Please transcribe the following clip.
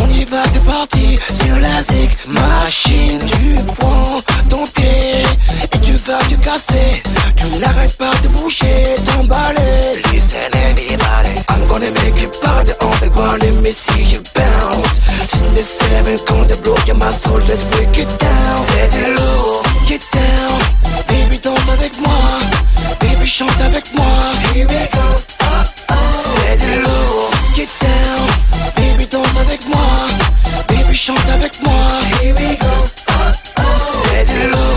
On y va, c'est parti, sur la zig machine. Tu prends ton et tu vas te casser. Tu n'arrêtes pas de bouger, t'emballer. Listen everybody, I'm gonna make you party on the ground. Let me see you bounce. Sitting the seven, gonna blow your muscle, let's break it down. Pero